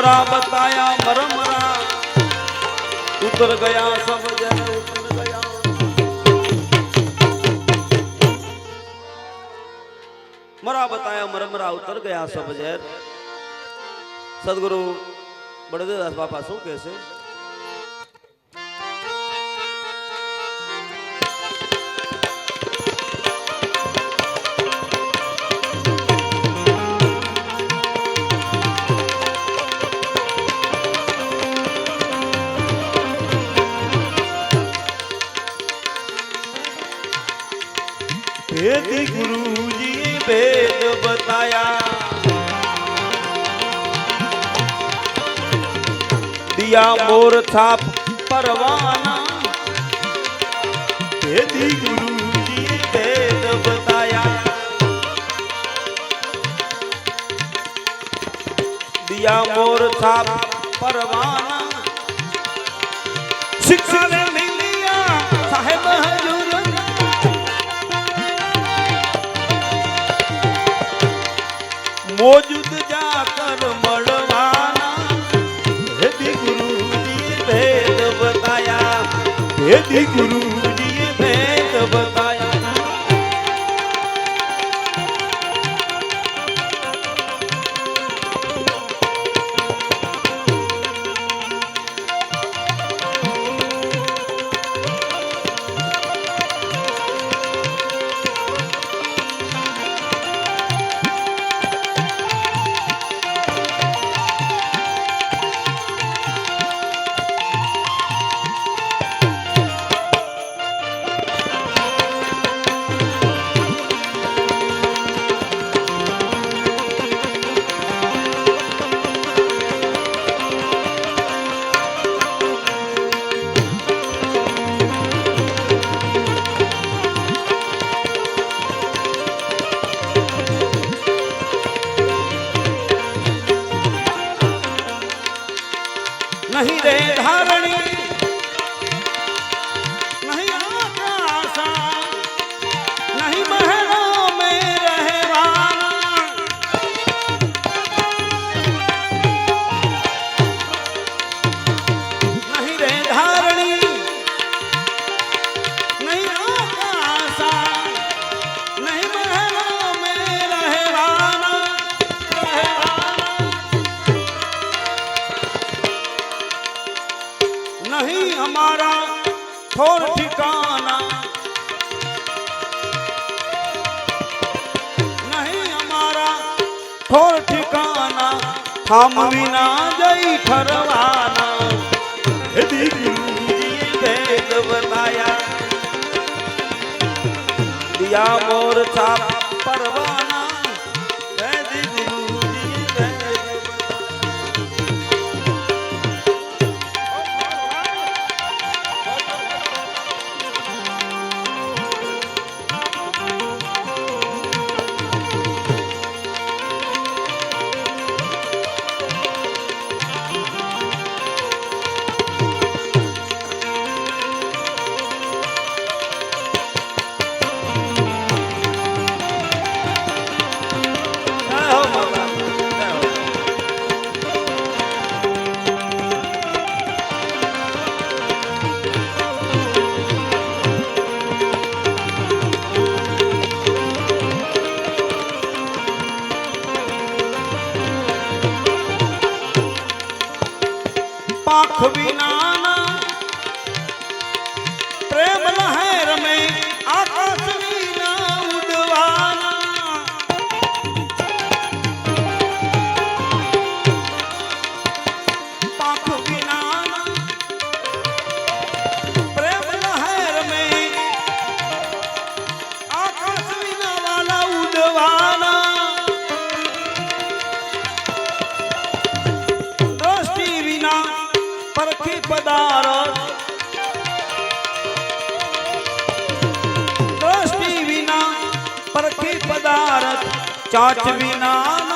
મોરા બતાયા મરમરા ઉતર गया સબ જન ઉતર ગયા. મરા બતાયા મરમરા ઉતર ગયા સબ જન સદગુરુ બળદેવદાસ બાપા શું કહે भेदी गुरु जी भेद बताया। दिया मोर छाप परवाना। भेदी गुरु जी भेद बताया। दिया मोर छाप परवाना। મોજૂદ જાકર મળવાના. ભેદી ગુરુજી ભેદ બતાયા. ભેદી ગુરુજી ભેદ નહીં રે ધારણી ઠોર ઠિકાના થામ વિના જઈ ઠરવાના હે દીદી ભેદ બતાયા દિયા મોર છાપ পৃথিবী परखी पदारत चाच विना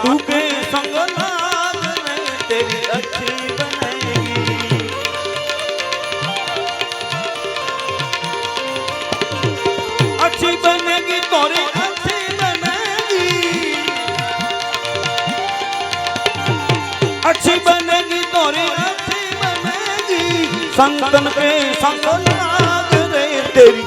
साधु के संग लाग में तेरी अच्छी बनेगी अच्छी बनेगी तोरी अच्छी बनेगी अच्छी बनेगी तोरी अच्छी बनेगी संतन के संग लाग रे तेरी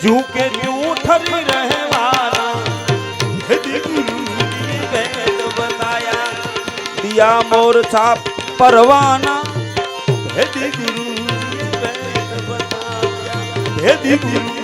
ત્યારે ઝૂકે તું ઠરી રહેવાના હદી ગુરુજી વેદ બતાયા દિયા મોર છાપ પરવાના હદી ગુરુજી વેદ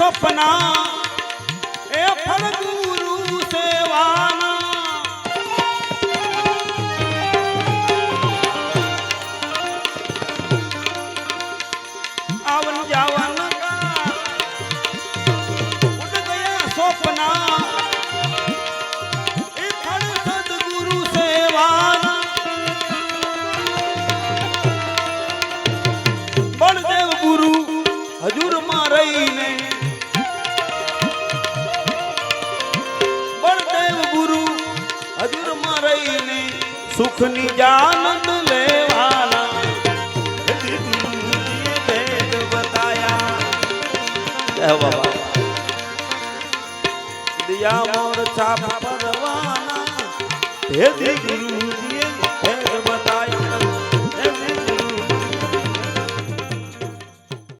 સપના એ ફળ ગુરુ સેવાના સુખની જાનંદ લેવાના. ભેદ બતાયા દિયા મોર છાપ પરવાના હે ગુરુજી.